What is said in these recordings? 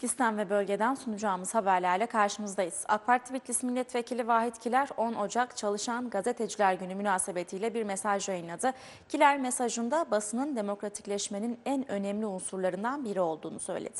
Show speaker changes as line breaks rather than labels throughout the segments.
Bitlis'ten ve bölgeden sunacağımız haberlerle karşınızdayız. AK Parti Bitlis Milletvekili Vahit Kiler 10 Ocak Çalışan Gazeteciler Günü münasebetiyle bir mesaj yayınladı. Kiler mesajında basının demokratikleşmenin en önemli unsurlarından biri olduğunu söyledi.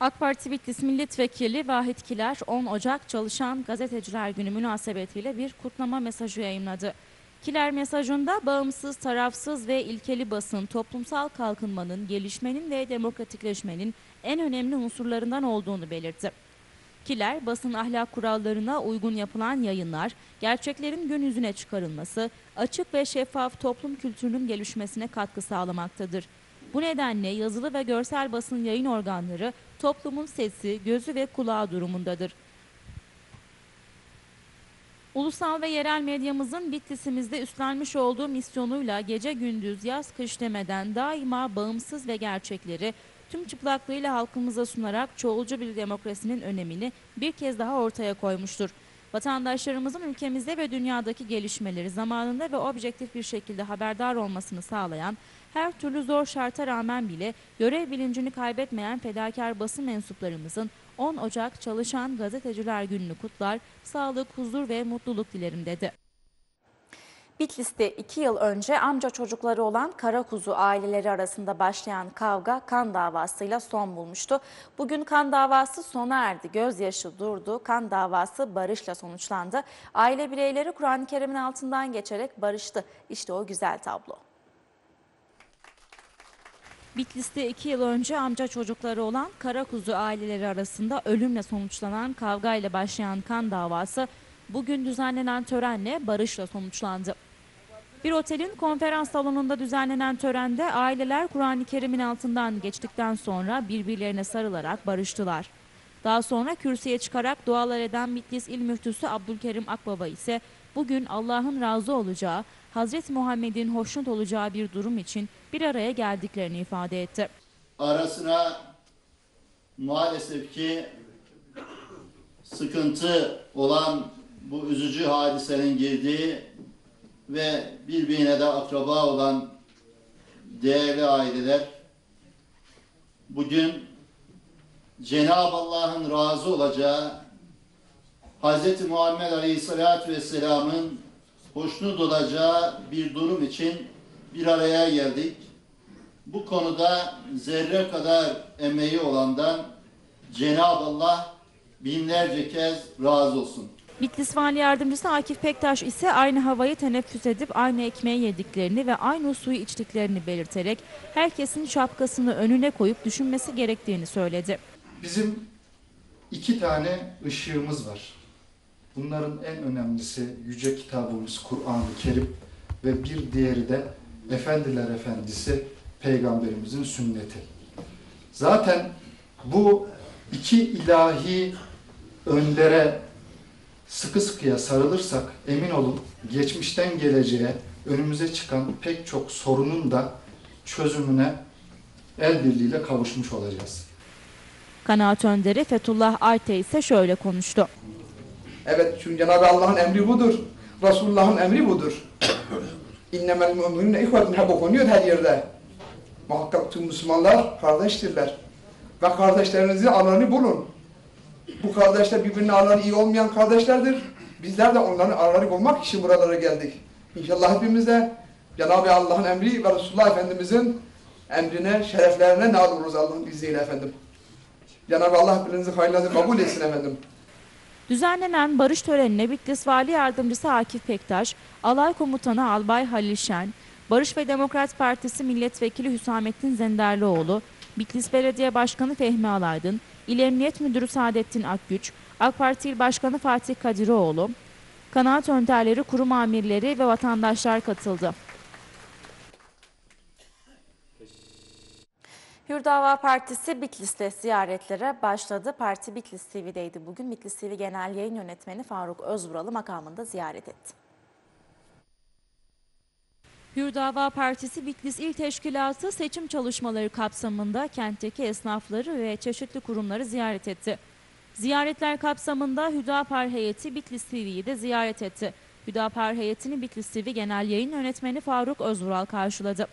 AK Parti Bitlis Milletvekili Vahit Kiler 10 Ocak Çalışan Gazeteciler Günü münasebetiyle bir kutlama mesajı yayınladı. Kiler mesajında bağımsız, tarafsız ve ilkeli basın toplumsal kalkınmanın, gelişmenin ve demokratikleşmenin en önemli unsurlarından olduğunu belirtti. Kiler, basın ahlak kurallarına uygun yapılan yayınlar, gerçeklerin gün yüzüne çıkarılması, açık ve şeffaf toplum kültürünün gelişmesine katkı sağlamaktadır. Bu nedenle yazılı ve görsel basın yayın organları toplumun sesi, gözü ve kulağı durumundadır. Ulusal ve yerel medyamızın Bitlis'imizde üstlenmiş olduğu misyonuyla gece gündüz yaz kış demeden daima bağımsız ve gerçekleri tüm çıplaklığıyla halkımıza sunarak çoğulcu bir demokrasinin önemini bir kez daha ortaya koymuştur. Vatandaşlarımızın ülkemizde ve dünyadaki gelişmeleri zamanında ve objektif bir şekilde haberdar olmasını sağlayan, her türlü zor şarta rağmen bile görev bilincini kaybetmeyen fedakar basın mensuplarımızın 10 Ocak Çalışan Gazeteciler Günü'nü kutlar, sağlık, huzur ve mutluluk dilerim dedi. Bitlis'te iki yıl önce amca çocukları olan Karakuzu aileleri arasında başlayan kavga kan davasıyla son bulmuştu. Bugün kan davası sona erdi, gözyaşı durdu, kan davası barışla sonuçlandı. Aile bireyleri Kur'an-ı Kerim'in altından geçerek barıştı. İşte o güzel tablo. Bitlis'te iki yıl önce amca çocukları olan Karakuzu aileleri arasında ölümle sonuçlanan kavgayla başlayan kan davası bugün düzenlenen törenle barışla sonuçlandı. Bir otelin konferans salonunda düzenlenen törende aileler Kur'an-ı Kerim'in altından geçtikten sonra birbirlerine sarılarak barıştılar. Daha sonra kürsüye çıkarak dualar eden Bitlis İl Müftüsü Abdülkerim Akbaba ise bugün Allah'ın razı olacağı, Hazreti Muhammed'in hoşnut olacağı bir durum için bir araya geldiklerini ifade etti.
arasına maalesef ki sıkıntı olan bu üzücü hadisenin girdiği ve birbirine de akraba olan değerli aileler bugün Cenab-ı Allah'ın razı olacağı Hz. Muhammed Aleyhisselatü Vesselam'ın hoşnut olacağı bir durum için bir araya geldik. Bu konuda zerre kadar emeği olandan Cenab-ı Allah binlerce kez razı olsun.
Bitlis Vali Yardımcısı Akif Pektaş ise aynı havayı teneffüs edip aynı ekmeği yediklerini ve aynı suyu içtiklerini belirterek herkesin şapkasını önüne koyup düşünmesi gerektiğini söyledi.
Bizim iki tane ışığımız var. Bunların en önemlisi yüce kitabımız Kur'an-ı Kerim ve bir diğeri de Efendiler Efendisi Peygamberimizin sünneti. Zaten bu iki ilahi öndere sıkı sıkıya sarılırsak emin olun geçmişten geleceğe önümüze çıkan pek çok sorunun da çözümüne el birliğiyle kavuşmuş olacağız.
Kanaat önderi Fethullah Arte ise şöyle konuştu.
Evet çünkü Cenab-ı Allah'ın emri budur. Resulullah'ın emri budur. İnnemel müminune ihvetun hep okunuyor her yerde. Muhakkak tüm Müslümanlar kardeştirler. Ve kardeşlerinizi aralarını bulun. Bu kardeşler birbirine araları iyi olmayan kardeşlerdir. Bizler de onların araları bulmak için buralara geldik. İnşallah hepimiz de Cenab-ı Allah'ın emri ve Resulullah Efendimizin emrine, şereflerine nail oluruz Allah'ın izniyle efendim. Cenab-ı Allah hepinizi hayırlarınızı kabul etsin efendim.
Düzenlenen barış törenine Bitlis Vali Yardımcısı Akif Pektaş, Alay Komutanı Albay Halil Şen, Barış ve Demokrat Partisi Milletvekili Hüsamettin Zenderlioğlu, Bitlis Belediye Başkanı Fehmi Alaydın, İl Emniyet Müdürü Saadettin Akgüç, AK Parti İl Başkanı Fatih Kadiroğlu, kanaat önderleri, kurum amirleri ve vatandaşlar katıldı. Hürdava Partisi Bitlis'te ziyaretlere başladı. Parti Bitlis TV'deydi bugün. Bitlis TV Genel Yayın Yönetmeni Faruk Özvuralı makamında ziyaret etti. Hürdava Partisi Bitlis İl Teşkilatı seçim çalışmaları kapsamında kentteki esnafları ve çeşitli kurumları ziyaret etti. Ziyaretler kapsamında Hüdapar heyeti Bitlis TV'yi de ziyaret etti. Hüdapar heyetini Bitlis TV Genel Yayın Yönetmeni Faruk Özvural karşıladı.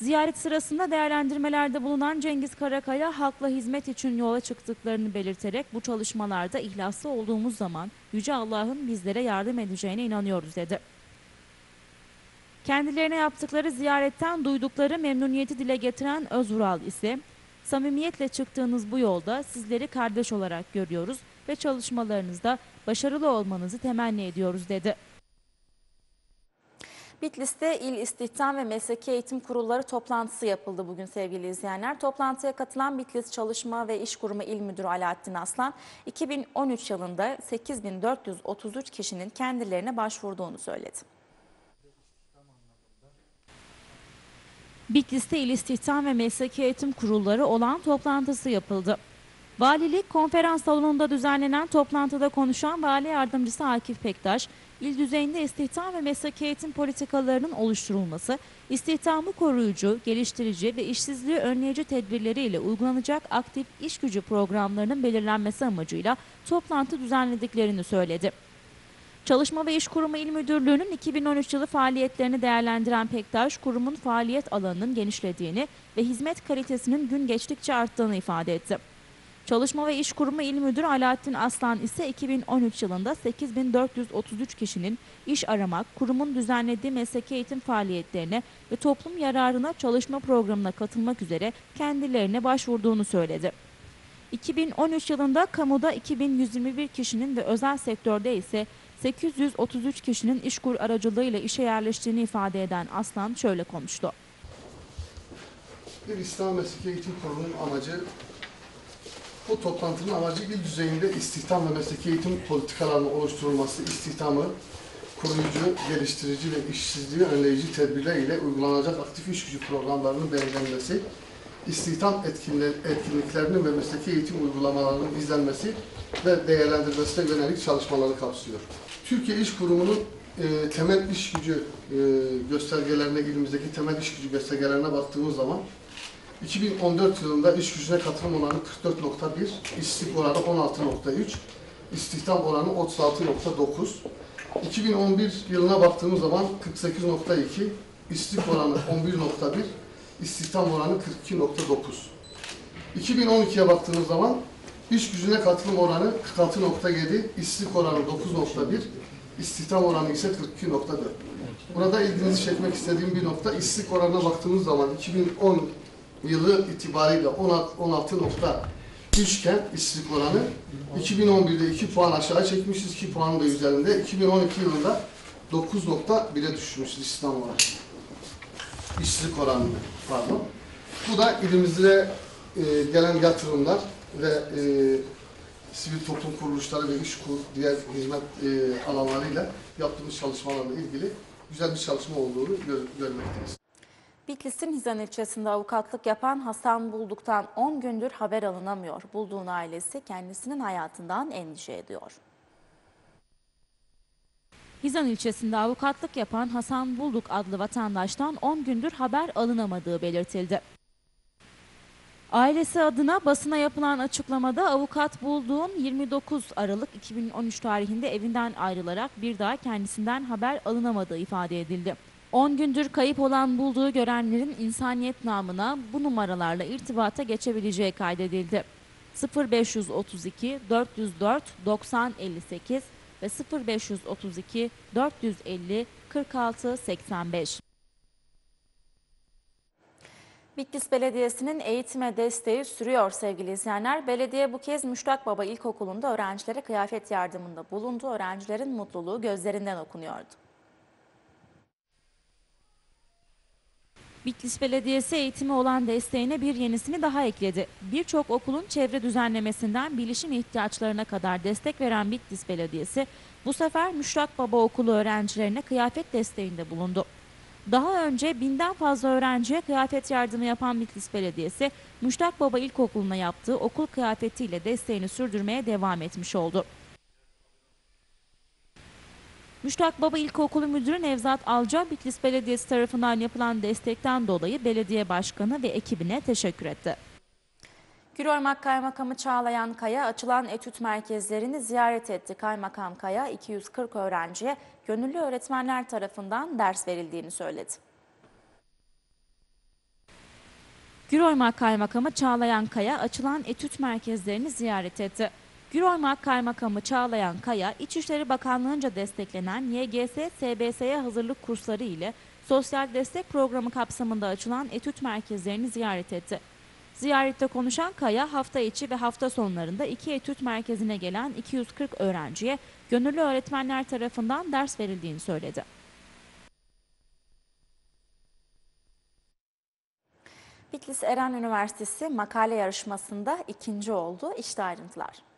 Ziyaret sırasında değerlendirmelerde bulunan Cengiz Karakaya halkla hizmet için yola çıktıklarını belirterek bu çalışmalarda ihlaslı olduğumuz zaman Yüce Allah'ın bizlere yardım edeceğine inanıyoruz dedi. Kendilerine yaptıkları ziyaretten duydukları memnuniyeti dile getiren Özvural ise samimiyetle çıktığınız bu yolda sizleri kardeş olarak görüyoruz ve çalışmalarınızda başarılı olmanızı temenni ediyoruz dedi. Bitlis'te İl İstihdam ve Mesleki Eğitim Kurulları toplantısı yapıldı bugün sevgili izleyenler. Toplantıya katılan Bitlis Çalışma ve İş Kurumu İl Müdürü Alaaddin Aslan, 2013 yılında 8433 kişinin kendilerine başvurduğunu söyledi. Bitlis'te İl İstihdam ve Mesleki Eğitim Kurulları olan toplantısı yapıldı. Valilik konferans salonunda düzenlenen toplantıda konuşan Vali Yardımcısı Akif Pektaş, il düzeyinde istihdam ve mesleki eğitim politikalarının oluşturulması, istihdamı koruyucu, geliştirici ve işsizliği önleyici tedbirleriyle uygulanacak aktif iş gücü programlarının belirlenmesi amacıyla toplantı düzenlediklerini söyledi. Çalışma ve İş Kurumu İl Müdürlüğü'nün 2013 yılı faaliyetlerini değerlendiren Pektaş, kurumun faaliyet alanının genişlediğini ve hizmet kalitesinin gün geçtikçe arttığını ifade etti. Çalışma ve İş Kurumu İl Müdürü Alaaddin Aslan ise 2013 yılında 8433 kişinin iş aramak, kurumun düzenlediği mesleki eğitim faaliyetlerine ve toplum yararına çalışma programına katılmak üzere kendilerine başvurduğunu söyledi. 2013 yılında kamuda 2121 kişinin ve özel sektörde ise 833 kişinin işkur aracılığıyla işe yerleştiğini ifade eden Aslan şöyle konuştu.
Bir İslam Mesleki Eğitim Kurulu'nun amacı, bu toplantının amacı il düzeyinde istihdam ve mesleki eğitim politikalarının oluşturulması, istihdamı koruyucu, geliştirici ve işsizliği önleyici tedbirler ile uygulanacak aktif iş gücü programlarının belirlenmesi, istihdam etkinliklerinin ve mesleki eğitim uygulamalarının izlenmesi ve değerlendirilmesine yönelik çalışmaları kapsıyor. Türkiye İş Kurumu'nun e, temel iş gücü e, göstergelerine, ilimizdeki temel iş gücü göstergelerine baktığımız zaman 2014 yılında iş gücüne katılım oranı 44.1, işsizlik oranı 16.3, istihdam oranı 36.9. 2011 yılına baktığımız zaman 48.2, işsizlik oranı 11.1, istihdam oranı 42.9. 2012'ye baktığımız zaman iş gücüne katılım oranı 46.7, işsizlik oranı 9.1, istihdam oranı ise 42.4. Burada ilginizi çekmek istediğim bir nokta işsizlik oranına baktığımız zaman 2010 yılı itibariyle 16.3 iken işsizlik oranı 2011'de 2 puan aşağı çekmişiz, 2 puanın da üzerinde. 2012 yılında 9.1'e düşmüşüz istihdam oranı. İşsizlik oranı pardon. Bu da ilimizde e, gelen yatırımlar ve e, sivil toplum kuruluşları ve iş kur, diğer hizmet e, alanlarıyla yaptığımız çalışmalarla ilgili güzel bir çalışma olduğunu gör, görmekteyiz.
Bitlis'in Hizan ilçesinde avukatlık yapan Hasan Bulduk'tan 10 gündür haber alınamıyor. Bulduğun ailesi kendisinin hayatından endişe ediyor. Hizan ilçesinde avukatlık yapan Hasan Bulduk adlı vatandaştan 10 gündür haber alınamadığı belirtildi. Ailesi adına basına yapılan açıklamada avukat bulduğun 29 Aralık 2013 tarihinde evinden ayrılarak bir daha kendisinden haber alınamadığı ifade edildi. 10 gündür kayıp olan bulduğu görenlerin insaniyet namına bu numaralarla irtibata geçebileceği kaydedildi. 0532 404 90 58 ve 0532 450 46 85. Bitlis Belediyesi'nin eğitime desteği sürüyor sevgili izleyenler. Belediye bu kez Müştak Baba İlkokulu'nda öğrencilere kıyafet yardımında bulundu. Öğrencilerin mutluluğu gözlerinden okunuyordu. Bitlis Belediyesi eğitime olan desteğine bir yenisini daha ekledi. Birçok okulun çevre düzenlemesinden bilişim ihtiyaçlarına kadar destek veren Bitlis Belediyesi bu sefer Müştak Baba Okulu öğrencilerine kıyafet desteğinde bulundu. Daha önce binden fazla öğrenciye kıyafet yardımı yapan Bitlis Belediyesi, Müştak Baba İlkokulu'na yaptığı okul kıyafetiyle desteğini sürdürmeye devam etmiş oldu. Müştak Baba İlkokulu Müdürü Nevzat Alca, Bitlis Belediyesi tarafından yapılan destekten dolayı belediye başkanı ve ekibine teşekkür etti. Gürormak Kaymakamı Çağlayan Kaya açılan etüt merkezlerini ziyaret etti. Kaymakam Kaya 240 öğrenciye gönüllü öğretmenler tarafından ders verildiğini söyledi. Güroymak Kaymakamı Çağlayan Kaya açılan etüt merkezlerini ziyaret etti. Güroymak Kaymakamı Çağlayan Kaya, İçişleri Bakanlığı'nca desteklenen YGS SBS'ye hazırlık kursları ile sosyal destek programı kapsamında açılan etüt merkezlerini ziyaret etti. Ziyarette konuşan Kaya, hafta içi ve hafta sonlarında iki etüt merkezine gelen 240 öğrenciye gönüllü öğretmenler tarafından ders verildiğini söyledi. Bitlis Eren Üniversitesi makale yarışmasında ikinci oldu. İşte ayrıntılar.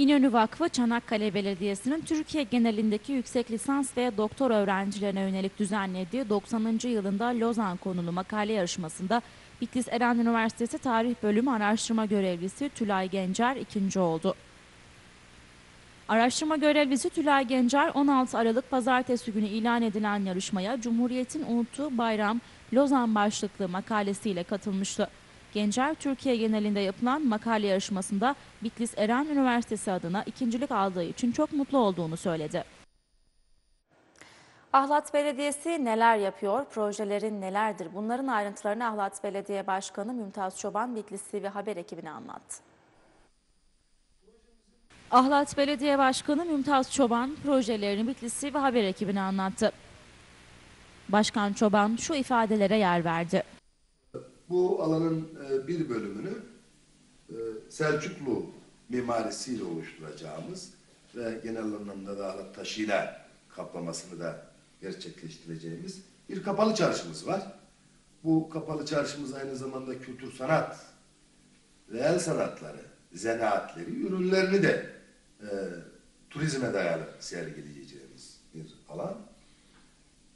İnönü Vakfı Çanakkale Belediyesi'nin Türkiye genelindeki yüksek lisans ve doktor öğrencilerine yönelik düzenlediği 90. yılında Lozan konulu makale yarışmasında Bitlis Eren Üniversitesi Tarih Bölümü araştırma görevlisi Tülay Gencer ikinci oldu. Araştırma görevlisi Tülay Gencer 16 Aralık Pazartesi günü ilan edilen yarışmaya Cumhuriyet'in unuttuğu bayram Lozan başlıklı makalesiyle katılmıştı. Gencer Türkiye genelinde yapılan makale yarışmasında Bitlis Eren Üniversitesi adına ikincilik aldığı için çok mutlu olduğunu söyledi. Ahlat Belediyesi neler yapıyor, projelerin nelerdir? Bunların ayrıntılarını Ahlat Belediye Başkanı Mümtaz Çoban Bitlis TV Haber ekibine anlattı. Ahlat Belediye Başkanı Mümtaz Çoban projelerini Bitlis TV Haber ekibine anlattı. Başkan Çoban şu ifadelere yer verdi.
Bu alanın e, bir bölümünü e, Selçuklu mimarisiyle oluşturacağımız ve genel anlamda da taşıyla kaplamasını da gerçekleştireceğimiz bir kapalı çarşımız var. Bu kapalı çarşımız aynı zamanda kültür sanat ve el sanatları, zanaatleri, ürünlerini de e, turizme dayalı sergileyeceğimiz bir alan.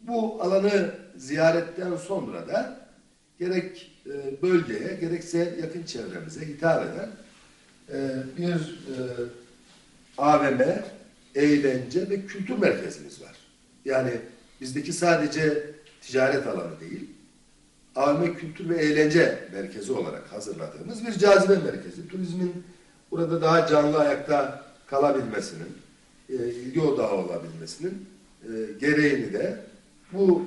Bu alanı ziyaretten sonra da gerek e, bölgeye gerekse yakın çevremize hitap eden e, bir e, AVM, eğlence ve kültür merkezimiz var. Yani bizdeki sadece ticaret alanı değil, AVM kültür ve eğlence merkezi olarak hazırladığımız bir cazibe merkezi. Turizmin burada daha canlı ayakta kalabilmesinin, e, ilgi odağı olabilmesinin e, gereğini de bu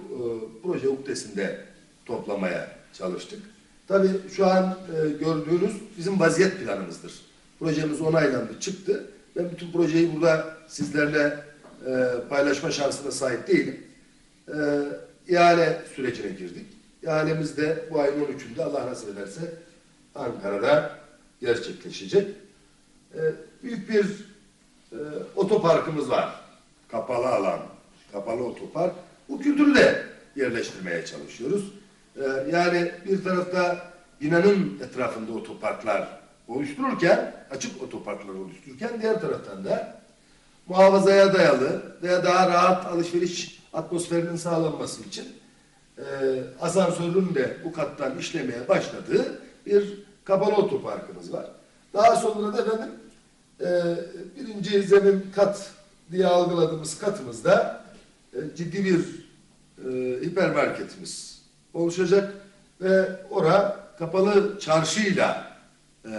proje uktesinde toplamaya çalıştık. Tabii şu an e, gördüğünüz bizim vaziyet planımızdır. Projemiz onaylandı, çıktı. Ben bütün projeyi burada sizlerle e, paylaşma şansına sahip değilim. E, ihale sürecine girdik. İhalemiz de bu ayın 13'ünde Allah nasip ederse Ankara'da gerçekleşecek. E, büyük bir e, otoparkımız var. Kapalı alan, kapalı otopark. Bu kültürü de yerleştirmeye çalışıyoruz. Ee, yani bir tarafta binanın etrafında otoparklar oluştururken, açık otoparklar oluştururken diğer taraftan da muhafazaya dayalı veya daha rahat alışveriş atmosferinin sağlanması için e, asansörün de bu kattan işlemeye başladığı bir kapalı otoparkımız var. Daha sonra da efendim e, birinci zemin kat diye algıladığımız katımızda e, ciddi bir e, hipermarketimiz oluşacak ve ora kapalı çarşıyla e,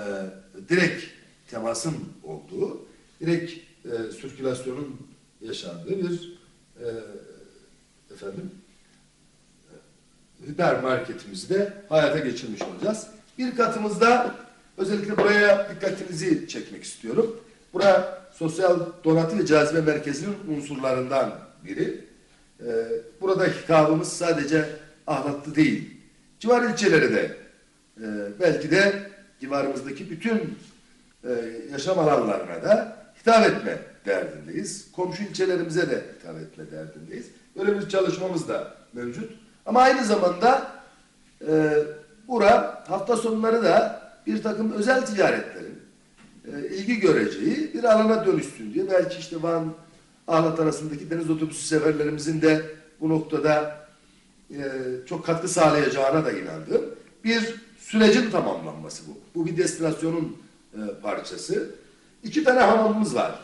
direkt temasın olduğu, direkt e, sirkülasyonun yaşandığı bir e, efendim e, hipermarketimizi de hayata geçirmiş olacağız. Bir katımızda özellikle buraya dikkatinizi çekmek istiyorum. Bura sosyal donatı ve cazibe merkezinin unsurlarından biri. Ee, burada hitabımız sadece ahlatlı değil. Civar ilçeleri de e, belki de civarımızdaki bütün e, yaşam alanlarına da hitap etme derdindeyiz. Komşu ilçelerimize de hitap etme derdindeyiz. Böyle bir çalışmamız da mevcut. Ama aynı zamanda e, bura hafta sonları da bir takım özel ticaretlerin e, ilgi göreceği bir alana dönüşsün diye belki işte Van Ahlat arasındaki deniz otobüsü seferlerimizin de bu noktada e, çok katkı sağlayacağına da inandığım bir sürecin tamamlanması bu. Bu bir destinasyonun e, parçası. İki tane hamamımız var.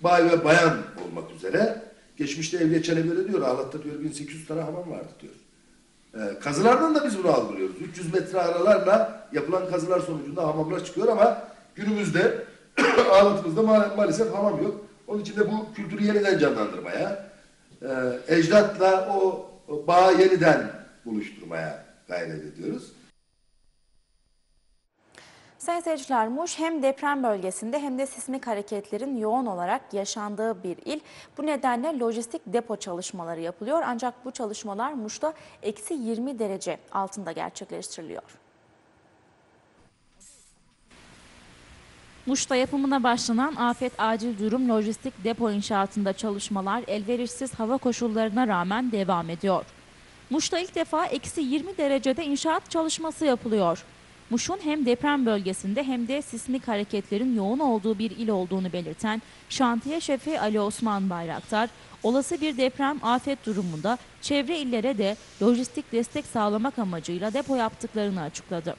Bay ve bayan olmak üzere. Geçmişte Evliya Çelebi öyle diyor. Ahlat'ta diyor 1800 tane hamam vardı diyor. E, kazılardan da biz bunu algılıyoruz. 300 metre aralarla yapılan kazılar sonucunda hamamlar çıkıyor ama günümüzde Ahlat'ımızda ma- maalesef hamam yok. Onun için de bu kültürü yeniden canlandırmaya, e, ecdatla o, bağı yeniden buluşturmaya gayret ediyoruz.
Sayın seyirciler, Muş hem deprem bölgesinde hem de sismik hareketlerin yoğun olarak yaşandığı bir il. Bu nedenle lojistik depo çalışmaları yapılıyor. Ancak bu çalışmalar Muş'ta eksi 20 derece altında gerçekleştiriliyor. Muş'ta yapımına başlanan Afet Acil Durum Lojistik Depo inşaatında çalışmalar elverişsiz hava koşullarına rağmen devam ediyor. Muş'ta ilk defa eksi 20 derecede inşaat çalışması yapılıyor. Muş'un hem deprem bölgesinde hem de sismik hareketlerin yoğun olduğu bir il olduğunu belirten şantiye şefi Ali Osman Bayraktar, olası bir deprem afet durumunda çevre illere de lojistik destek sağlamak amacıyla depo yaptıklarını açıkladı.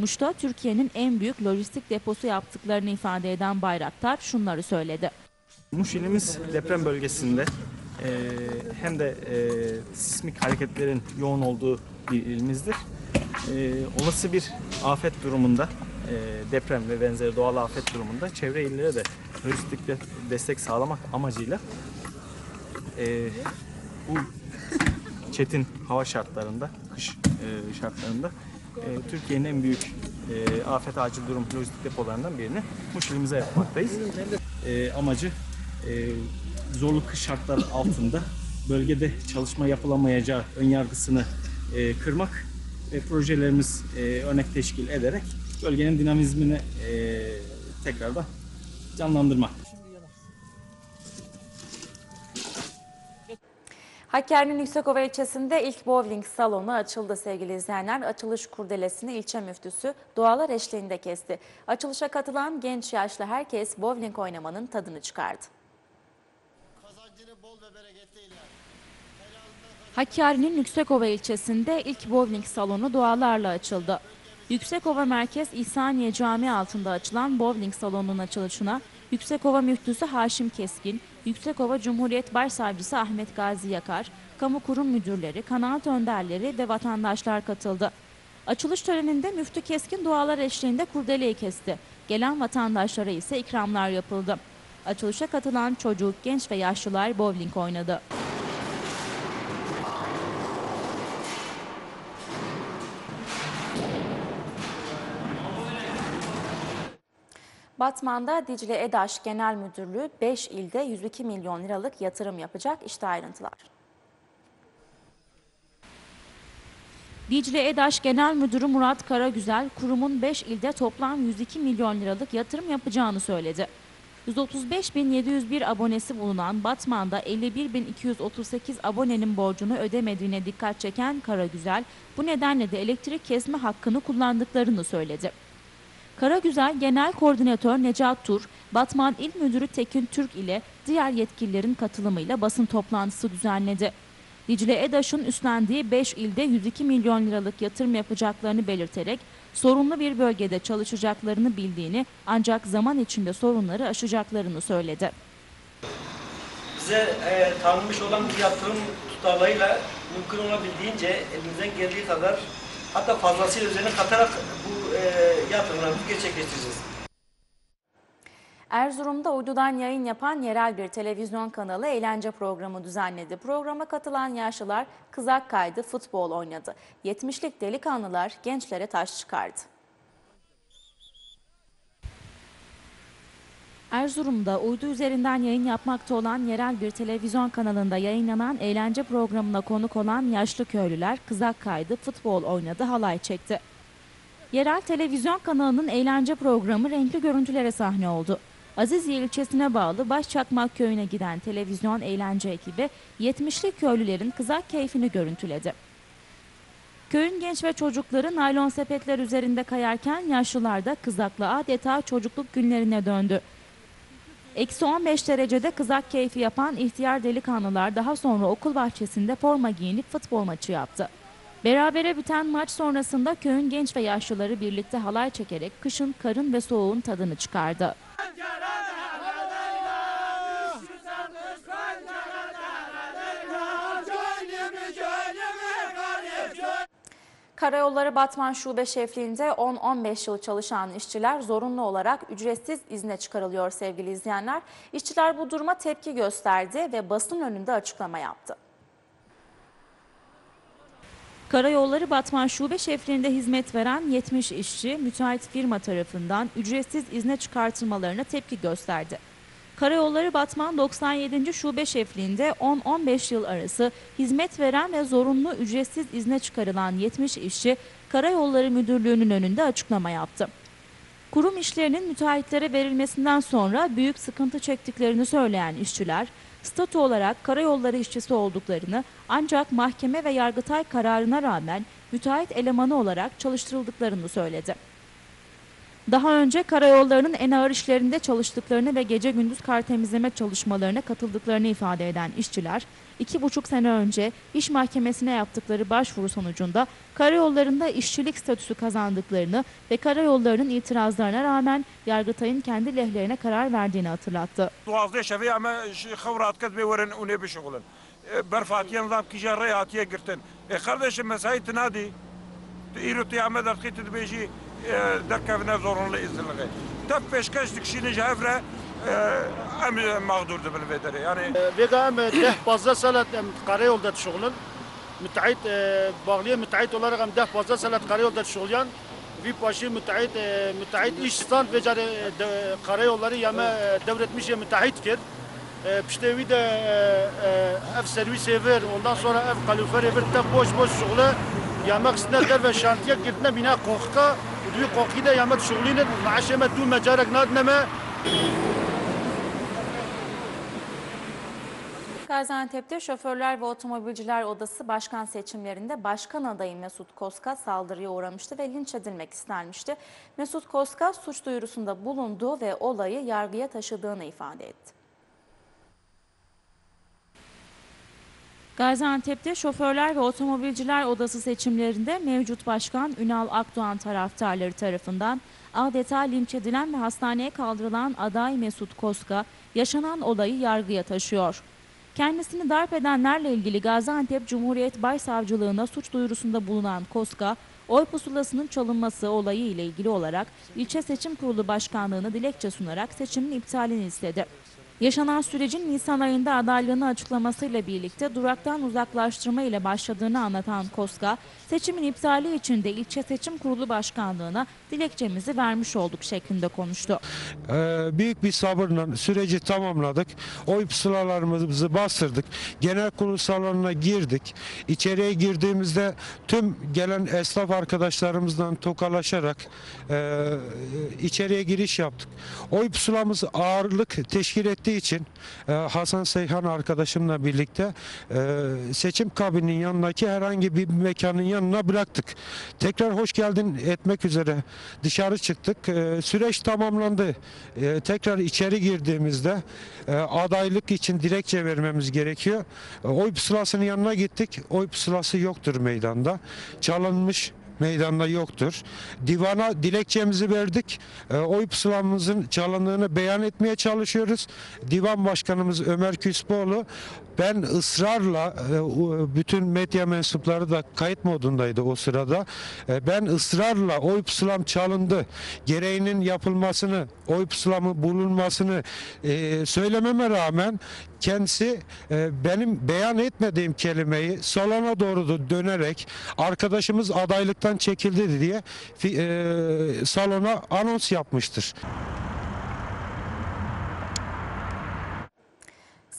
Muş'ta Türkiye'nin en büyük lojistik deposu yaptıklarını ifade eden Bayraktar şunları söyledi.
Muş ilimiz deprem bölgesinde eee, hem de eee, sismik hareketlerin yoğun olduğu bir ilimizdir. Eee, olası bir afet durumunda eee, deprem ve benzeri doğal afet durumunda çevre illere de lojistik de- destek sağlamak amacıyla eee, bu çetin hava şartlarında, kış eee, şartlarında eee, Türkiye'nin en büyük eee, afet acil durum lojistik depolarından birini Muş ilimize yapmaktayız. Eee, amacı eee, zorlu kış şartları altında bölgede çalışma yapılamayacağı önyargısını eee, kırmak ve projelerimiz eee, örnek teşkil ederek bölgenin dinamizmini eee, tekrardan canlandırmak.
Hakkari'nin Yüksekova ilçesinde ilk bowling salonu açıldı sevgili izleyenler. Açılış kurdelesini ilçe müftüsü dualar eşliğinde kesti. Açılışa katılan genç yaşlı herkes bowling oynamanın tadını çıkardı. Hakkari'nin Yüksekova ilçesinde ilk bowling salonu dualarla açıldı. Yüksekova Merkez İhsaniye Camii altında açılan bowling salonunun açılışına Yüksekova Müftüsü Haşim Keskin, Yüksekova Cumhuriyet Başsavcısı Ahmet Gazi Yakar, kamu kurum müdürleri, kanaat önderleri ve vatandaşlar katıldı. Açılış töreninde Müftü Keskin dualar eşliğinde kurdeleyi kesti. Gelen vatandaşlara ise ikramlar yapıldı. Açılışa katılan çocuk, genç ve yaşlılar bowling oynadı. Batman'da Dicle EDAŞ Genel Müdürlüğü 5 ilde 102 milyon liralık yatırım yapacak. İşte ayrıntılar. Dicle EDAŞ Genel Müdürü Murat Karagüzel, kurumun 5 ilde toplam 102 milyon liralık yatırım yapacağını söyledi. 135.701 abonesi bulunan Batman'da 51.238 abonenin borcunu ödemediğine dikkat çeken Karagüzel, bu nedenle de elektrik kesme hakkını kullandıklarını söyledi. Karagüzel Genel Koordinatör Necat Tur, Batman İl Müdürü Tekin Türk ile diğer yetkililerin katılımıyla basın toplantısı düzenledi. Dicle EDAŞ'ın üstlendiği 5 ilde 102 milyon liralık yatırım yapacaklarını belirterek sorunlu bir bölgede çalışacaklarını bildiğini ancak zaman içinde sorunları aşacaklarını söyledi.
bize e, tanınmış olan bu yatırım tutarlarıyla mümkün olabildiğince elimizden geldiği kadar hatta fazlasıyla üzerine katarak bu e, yatırımlarımızı gerçekleştireceğiz.
Erzurum'da uydudan yayın yapan yerel bir televizyon kanalı eğlence programı düzenledi. Programa katılan yaşlılar kızak kaydı, futbol oynadı. 70'lik delikanlılar gençlere taş çıkardı. Erzurum'da uydu üzerinden yayın yapmakta olan yerel bir televizyon kanalında yayınlanan eğlence programına konuk olan yaşlı köylüler kızak kaydı, futbol oynadı, halay çekti. Yerel televizyon kanalının eğlence programı renkli görüntülere sahne oldu. Aziziye ilçesine bağlı Başçakmak köyüne giden televizyon eğlence ekibi 70'li köylülerin kızak keyfini görüntüledi. Köyün genç ve çocukları naylon sepetler üzerinde kayarken yaşlılar da kızakla adeta çocukluk günlerine döndü. Eksi 15 derecede kızak keyfi yapan ihtiyar delikanlılar daha sonra okul bahçesinde forma giyinip futbol maçı yaptı. Berabere biten maç sonrasında köyün genç ve yaşlıları birlikte halay çekerek kışın, karın ve soğuğun tadını çıkardı. Karayolları Batman Şube Şefliği'nde 10-15 yıl çalışan işçiler zorunlu olarak ücretsiz izne çıkarılıyor sevgili izleyenler. İşçiler bu duruma tepki gösterdi ve basın önünde açıklama yaptı. Karayolları Batman Şube Şefliğinde hizmet veren 70 işçi müteahhit firma tarafından ücretsiz izne çıkartılmalarına tepki gösterdi. Karayolları Batman 97. Şube Şefliğinde 10-15 yıl arası hizmet veren ve zorunlu ücretsiz izne çıkarılan 70 işçi Karayolları Müdürlüğü'nün önünde açıklama yaptı. Kurum işlerinin müteahhitlere verilmesinden sonra büyük sıkıntı çektiklerini söyleyen işçiler, statü olarak karayolları işçisi olduklarını ancak mahkeme ve yargıtay kararına rağmen müteahhit elemanı olarak çalıştırıldıklarını söyledi. Daha önce karayollarının en ağır işlerinde çalıştıklarını ve gece gündüz kar temizleme çalışmalarına katıldıklarını ifade eden işçiler, iki buçuk sene önce iş mahkemesine yaptıkları başvuru sonucunda karayollarında işçilik statüsü kazandıklarını ve karayollarının itirazlarına rağmen Yargıtay'ın kendi lehlerine karar verdiğini hatırlattı.
دوازده شوی اما خورات کد بورن اونه بشغلن برفاتیان ضاب کیجا ریاتیه گرتن خردش مسایی تنادی ایرو تیامه در خیت دبیجی در کفنه زورون لئیزن لغی تف پیشکش دکشینی جهفره ام مغدور دبن vedere yani
Vega em deh fazla salat em karayolda şuğulun. Müteahhit e, bağlıya müteahhit olarak em deh fazla salat karayolda şuğulayan. Vi paşi müteahhit e, müteahhit iş stand ve care e, de- karayolları yeme e, devretmiş ya müteahhit kir. E, Piştevi de e, e, ev servis evir, ondan sonra ev kalorifer evir, te boş boş şuğulu. Yemek sinetler ve şantiye girtine bina kokka. Kokki de yemek şuğulinin maaş yemek du mecarek nadneme.
Gaziantep'te Şoförler ve Otomobilciler Odası başkan seçimlerinde başkan adayı Mesut Koska saldırıya uğramıştı ve linç edilmek istenmişti. Mesut Koska suç duyurusunda bulunduğu ve olayı yargıya taşıdığını ifade etti. Gaziantep'te Şoförler ve Otomobilciler Odası seçimlerinde mevcut başkan Ünal Akdoğan taraftarları tarafından adeta linç edilen ve hastaneye kaldırılan aday Mesut Koska yaşanan olayı yargıya taşıyor. Kendisini darp edenlerle ilgili Gaziantep Cumhuriyet Başsavcılığına suç duyurusunda bulunan Koska, oy pusulasının çalınması olayı ile ilgili olarak ilçe seçim kurulu başkanlığına dilekçe sunarak seçimin iptalini istedi. Yaşanan sürecin Nisan ayında adaylığını açıklamasıyla birlikte duraktan uzaklaştırma ile başladığını anlatan Koska, seçimin iptali için de ilçe seçim kurulu başkanlığına dilekçemizi vermiş olduk şeklinde konuştu.
Ee, büyük bir sabırla süreci tamamladık. Oy pusulalarımızı bastırdık. Genel kurul salonuna girdik. İçeriye girdiğimizde tüm gelen esnaf arkadaşlarımızdan tokalaşarak e, içeriye giriş yaptık. Oy pusulamız ağırlık teşkil ettiği için e, Hasan Seyhan arkadaşımla birlikte e, seçim kabinin yanındaki herhangi bir mekanın yanına bıraktık. Tekrar hoş geldin etmek üzere dışarı çıktık. E, süreç tamamlandı. E, tekrar içeri girdiğimizde e, adaylık için dilekçe vermemiz gerekiyor. E, oy pusulasının yanına gittik. Oy pusulası yoktur meydanda. Çalınmış meydanda yoktur. Divana dilekçemizi verdik. E, oy pusulamızın çalındığını beyan etmeye çalışıyoruz. Divan Başkanımız Ömer Küspoğlu ben ısrarla e, bütün medya mensupları da kayıt modundaydı o sırada. E, Ben ısrarla oy pusulam çalındı. Gereğinin yapılmasını, oy pusulamın bulunmasını e, söylememe rağmen kendisi benim beyan etmediğim kelimeyi salona doğru dönerek arkadaşımız adaylıktan çekildi diye salona anons yapmıştır.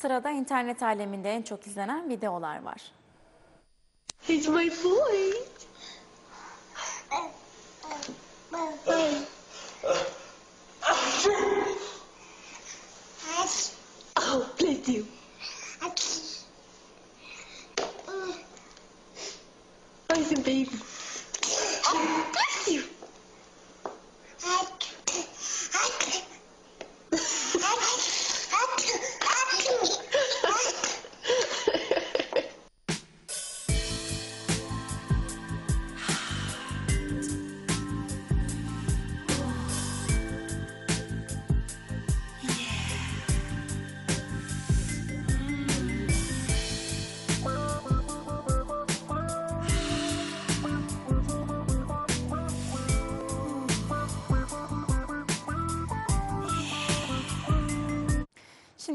Sırada internet aleminde en çok izlenen videolar var.
He's my boy. Oh, bless you. Oh, baby.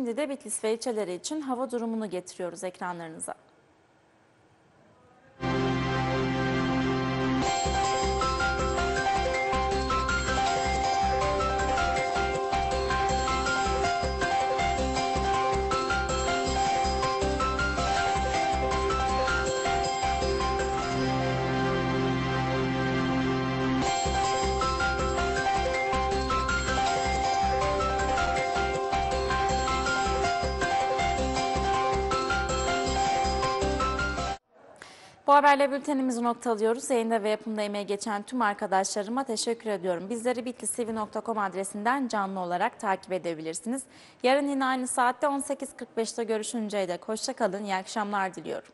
Şimdi de Bitlis ve ilçeleri için hava durumunu getiriyoruz ekranlarınıza. Haberle bültenimizi noktalıyoruz. Yayında ve yapımda emeği geçen tüm arkadaşlarıma teşekkür ediyorum. Bizleri bitlistv.com adresinden canlı olarak takip edebilirsiniz. Yarın yine aynı saatte 18.45'te görüşünceye dek hoşçakalın. İyi akşamlar diliyorum.